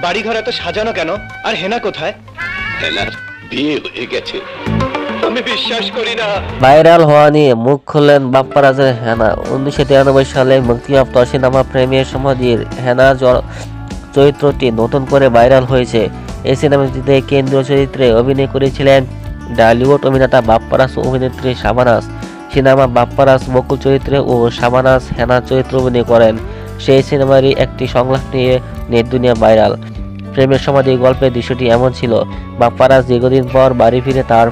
বাড়িঘর এত সাজানো কেন? আর হেনা কোথায়? হেনার বিয়ে হয়ে গেছে। আমি বিশ্বাস করি না। ভাইরাল হওয়া নিয়ে মুখ খুললেন বাপ্পারাজের হেনা। উনিশশো তিরানব্বই সালে মুক্তিপ্রাপ্ত সিনেমা প্রেমের সমাধির হেনা জ- চরিত্রটি নতুন করে ভাইরাল হয়েছে। এই সিনেমাটিতে কেন্দ্রীয় চরিত্রে অভিনয় করেছিলেন ডালিউড অভিনেতা বাপ্পারাজ অভিনেত্রী শাবানাজ সিনেমা বাপ্পারাজ বকুল চরিত্রে ও শাবানাজ হেনা চরিত্রে অভিনয় করেন। সেই সিনেমারই একটি সংলাপ নিয়ে নেট দুনিয়া ভাইরাল। প্রেমের সমাধি গল্পের দৃশ্যটি এমন ছিল, বাপ্পারাজ দীর্ঘদিন পর বাড়ি ফিরে তার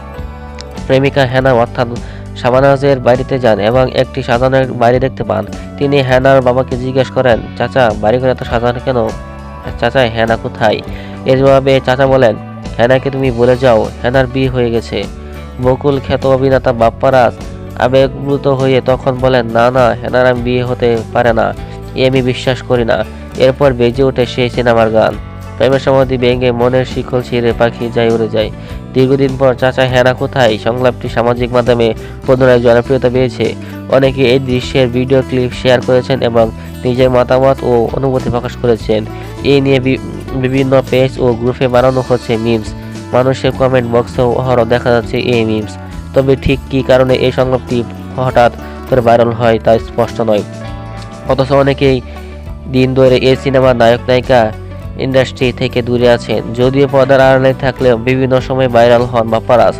প্রেমিকা হেনা অর্থাৎ শাবানাজের বাড়িতে যান এবং একটি সাজানোর বাড়ি দেখতে পান। তিনি হেনার বাবাকে জিজ্ঞেস করেন, চাচা বাড়িঘর এত সাজানো কেন? চাচা, হেনা কোথায়? এর জবাবে চাচা বলেন, হেনাকে তুমি বলে যাও, হেনার বিয়ে হয়ে গেছে। বকুল খ্যাত অভিনেতা বাপ্পারাজ আবেগপ্লুত হয়ে তখন বলেন, না না, হেনার আমি বিয়ে হতে পারে না। আমি বিশ্বাস করি না। এরপর বেজে ওঠে সেই সিনেমার গান। প্রেমের সমাধি ভেঙে মনের শিকল ছিঁড়ে পাখি যায় উড়ে যায়। দীর্ঘদিন পর চাচা হেনা কোথায়? সংলাপটি সামাজিক মাধ্যমে পুনরায় জনপ্রিয়তা পেয়েছে। অনেকে এই দৃশ্যের ভিডিও ক্লিপ শেয়ার করেছেন এবং নিজের মতামত ও অনুভূতি প্রকাশ করেছেন। এই নিয়ে বিভিন্ন পেজ ও গ্রুপে বানানো হচ্ছে মিমস। মানুষের কমেন্ট বক্সেও অহরহ দেখা যাচ্ছে এই মিমস। তবে ঠিক কী কারণে এই সংলাপটি হঠাৎ করে ভাইরাল হয় তা স্পষ্ট নয়। অথচ অনেকেই দিন ধরে এই সিনেমার নায়ক নায়িকা ইন্ডাস্ট্রি থেকে দূরে আছেন। যদিও পর্দার আড়ালে থাকলেও বিভিন্ন সময় ভাইরাল হন বাপ্পারাজ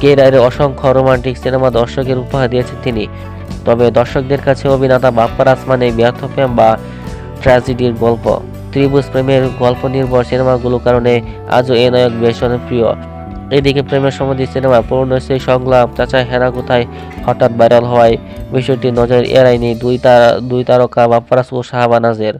কেরারে অসংখ্য রোমান্টিক সিনেমা দর্শকের উপহার দিয়েছেন তিনি। তবে দর্শকদের কাছে অভিনেতা বাপ্পারাজ মানে ব্যর্থ প্রেম বা ট্র্যাজেডির গল্প। ত্রিভুজ প্রেমের গল্প নির্ভর সিনেমাগুলোর কারণে আজও এ নায়ক বেশ জনপ্রিয়। এদিকে প্রেমের সমাধি সিনেমা পুরনো সেই সংলাপ চাচা হেরা কোথায়? হঠাৎ ভাইরাল হওয়ায় বিষয়টি নজর এড়ায়নি দুই তারা, দুই তারকা বাপ্পারাজ ও শাহবানাজের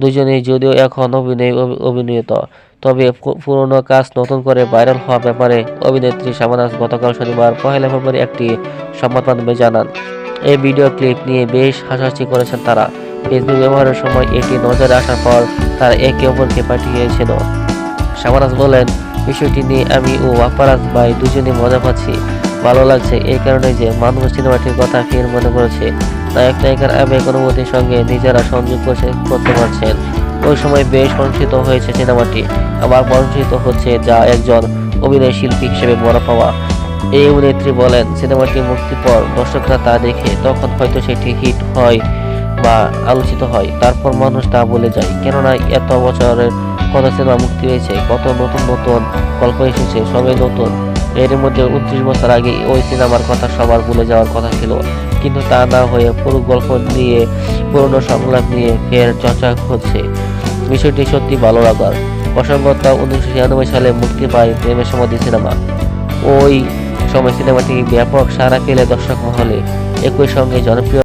দুজনেই যদিও এখন অভিনয়, অভি- অভিনীত। তবে পুরনো কাজ নতুন করে ভাইরাল হওয়ার ব্যাপারে অভিনেত্রী শাহবানাজ গতকাল শনিবার পহেলা ফেব্রুয়ারি একটি সংবাদ মাধ্যমে জানান। এই ভিডিও ক্লিপ নিয়ে বেশ হাসাহাসি করেছেন তারা। ফেসবুক ব্যবহারের সময় এটি নজরে আসার পর তারা একে অপরকে পাঠিয়েছিল। শাহবানাজ বলেন বিষয়টি নিয়ে আমি ও আপারাজ ভাই দুজনে মজা পাচ্ছি। ভালো লাগছে এই কারণে যে মানুষ সিনেমাটির কথা ফের মনে করেছে নায়ক নায়িকার আবেগ অনুভূতির সঙ্গে নিজেরা সংযোগ করতে পারছেন। ওই সময় বেশ প্রশংসিত হয়েছে সিনেমাটি। আবার প্রশংসিত হচ্ছে যা একজন অভিনয় শিল্পী হিসেবে বড় পাওয়া। এই অভিনেত্রী বলেন, সিনেমাটি মুক্তির পর দর্শকরা তা দেখে তখন হয়তো সেটি হিট হয় বা আলোচিত হয়। তারপর মানুষ তা বলে যায়। কেননা এত বছরের কত সিনেমা মুক্তি হয়েছে। কত নতুন নতুন গল্প এসেছে সবই নতুন। এর মধ্যে উনত্রিশ বছর আগে ওই সিনেমার কথা সবার ভুলে যাওয়ার কথা ছিল। কিন্তু তা না হয়ে পুরো গল্প নিয়ে, পুরনো সংলাপ নিয়ে ফের চর্চা হচ্ছে। বিষয়টি সত্যি ভালো লাগার। প্রসঙ্গত উনিশশো ছিয়ানব্বই সালে মুক্তি পায় প্রেমের সমাধি সিনেমা। ওই সময় সিনেমাটি ব্যাপক সাড়া পেলে দর্শক মহলে একই সঙ্গে জনপ্রিয়